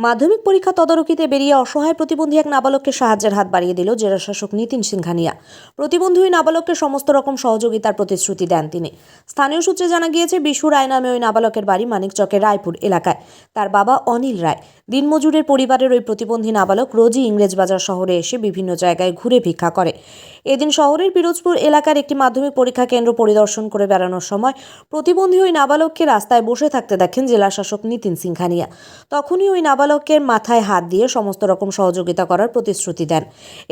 মাধ্যমিক পরীক্ষা তদারকিতে বেরিয়ে অসহায় প্রতিবন্ধী এক নাবালককে সাহায্যের হাত বাড়িয়ে দিল জেলা শাসক নীতিন সিংহানিয়া প্রতিবন্ধী ওই নাবালককে সমস্ত রকম সহযোগিতার প্রতিশ্রুতি দেন তিনি। স্থানীয় সূত্রে জানা গিয়েছে বিশু রায় নামে ওই নাবালকের বাড়ি মানিকচকের রায়পুর এলাকায়। তার বাবা অনিল রায়। দিনমজুরের পরিবারের ওই প্রতিবন্ধী নাবালক রোজই ইংরেজবাজার শহরে এসে বিভিন্ন জায়গায় ঘুরে ভিক্ষা করে। এদিন শহরের পিরোজপুর এলাকার একটি মাধ্যমিক পরীক্ষা কেন্দ্র পরিদর্শন করে বেড়ানোর সময় প্রতিবন্ধী ওই নাবালককে রাস্তায় বসে থাকতে দেখেন জেলা শাসক নিতিন সিংহানিয়া। তখনই ওই নাবালকের মাথায় হাত দিয়ে সমস্ত রকম সহযোগিতা করার প্রতিশ্রুতি দেন।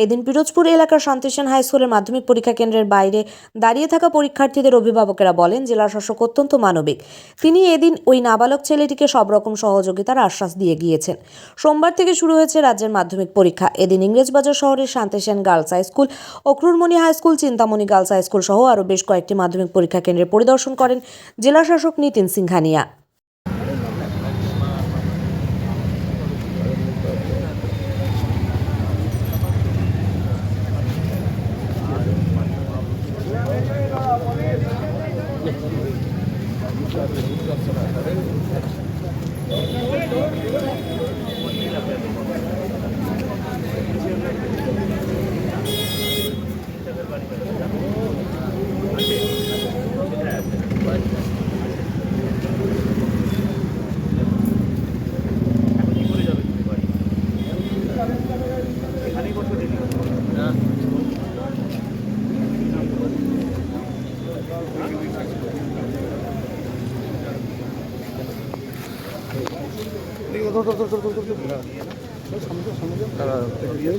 এদিন পিরোজপুর এলাকার শান্তিসেন হাই স্কুলের মাধ্যমিক পরীক্ষা কেন্দ্রের বাইরে দাঁড়িয়ে থাকা পরীক্ষার্থীদের অভিভাবকেরা বলেন জেলা শাসক অত্যন্ত মানবিক। তিনি এদিন ওই নাবালক ছেলেটিকে সব রকম সহযোগিতার আশ্বাস দিয়ে গিয়েছেন। সোমবার থেকে শুরু হয়েছে রাজ্যের মাধ্যমিক পরীক্ষা। এদিন ইংরেজবাজার শহরের Shantisen girls high school Akrurmoni high school, Chintamoni girls high school সহ আরও বেশ কয়েকটি মাধ্যমিক পরীক্ষা কেন্দ্রে পরিদর্শন করেন জেলা শাসক নিতিন সিংহানিয়া।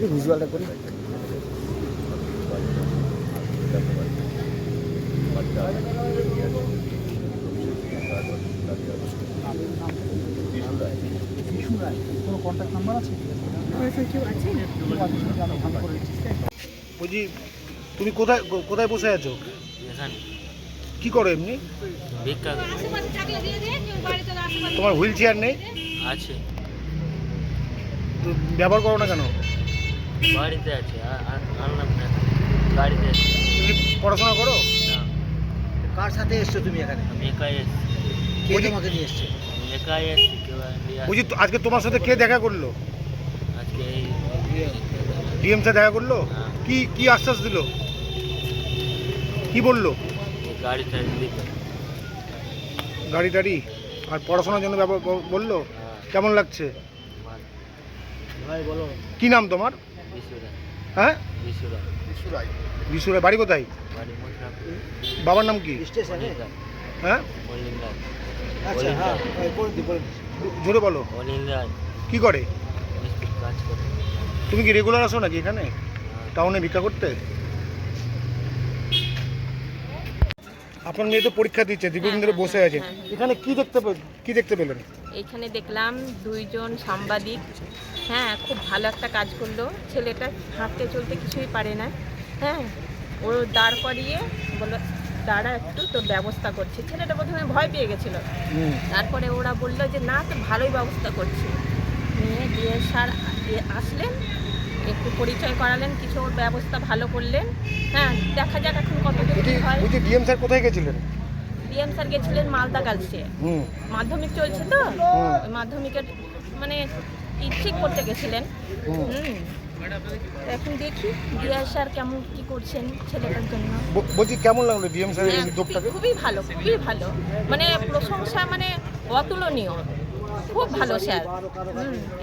ভিজুয়ালটা করি কোনো কন্ট্যাক্ট নাম্বার আছে বলছি তুমি কোথায় কোথায় বসে আছো? কি করো এমনি? তোমার হুইল চেয়ার নেই? আছে। তো ব্যবহার করো না কেন? বাড়িতে আছে আনলাম না। গাড়িতে আছে। তুমি পড়াশোনা করো? না। কার সাথে এসছো তুমি এখানে? আমি একাই এসছি। কে তোমাকে নিয়ে এসছে? একাই এসছি কেউ আজকে তোমার সাথে কে দেখা করল? আজকে এই ডিএম স্যার দেখা করল? হ্যাঁ। কি কি আশ্বাস দিল? কি বলল? গাড়িটা গাড়ি টাড়ি আর পড়াশোনার জন্য বলল? কেমন লাগছে? ভালো। ভাই বলো। কি নাম তোমার? হ্যাঁ? বিশুরা বিশুরে বাড়ি কোথায়? বাবার নাম কি? স্টেশনে? হ্যাঁ? আচ্ছা হ্যাঁ। জোরে বলো। কি করে? মিস্ত্রির কাজ করে। তুমি কি রেগুলার আসো নাকি এখানে? হ্যাঁ। টাউনে ভিক্ষা করতে? আপনার মেয়ে তো পরীক্ষা দিচ্ছে দীর্ঘদিন ধরে বসে আছে। হ্যাঁ, হ্যাঁ। এখানে কি দেখতে কি দেখতে পেলেন? এখানে দেখলাম দুইজন সাংবাদিক। হ্যাঁ খুব ভালো একটা কাজ করল। ছেলেটা হাঁটতে চলতে কিছুই পারে না। হ্যাঁ ও দাঁড় করিয়ে বলল দাঁড়া একটু তোর ব্যবস্থা করছে। ছেলেটা প্রথমে ভয় পেয়ে গেছিল। তারপরে ওরা বলল যে না তো ভালোই ব্যবস্থা করছে নিয়ে দিয়ে স্যার আসলেন। একটু পরিচয় করালেন কিছু ওর ব্যবস্থা ভালো করলেন। হ্যাঁ দেখা যাক এখন কতদূর বলছি কী হয়। বলছি ডিএম স্যার কোথায় গেছিলেন? ডিএম স্যার গেছিলেন মালদা হুম। মাধ্যমিক চলছে তো? মাধ্যমিকের মানে ঠিক করতে গেছিলেন। হুম। এখন দেখি ডিআর স্যার কেমন কি করছেন ছেলেটার জন্য। বলছি কেমন লাগল ডিএম স্যারের হ্যাঁ, এই উদ্যোগটাকে? খুবই ভালো খুবই ভালো। মানে প্রশংসা মানে অতুলনীয়। খুব ভালো স্যার।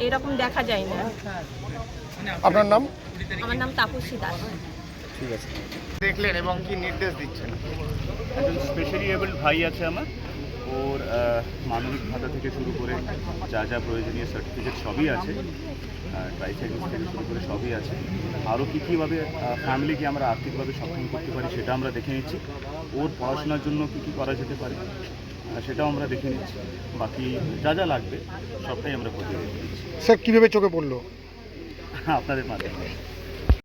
এরকম দেখা যায় না। আপনার নাম? আমার নাম তাপসী দাস। ঠিক আছে। দেখলেন এবং কি নির্দেশ দিচ্ছেন? একজন স্পেশালি এবল ভাই আছে আমার। ওর মানবিক ভাতা থেকে শুরু করে যা যা প্রয়োজনীয় সার্টিফিকেট সবই আছে। ট্রাইসাইকেল থেকে শুরু করে সবই আছে। আরও কী কীভাবে ফ্যামিলিকে আমরা আর্থিকভাবে সক্ষম করতে পারি সেটা আমরা দেখে নিচ্ছি। ওর পড়াশোনার জন্য কী কী করা যেতে পারে? সেটাও আমরা দেখে নিচ্ছি। বাকি যা যা লাগবে সবটাই আমরা করতে স্যার কীভাবে চোখে পড়ল? আপনাদের মাধ্যমে।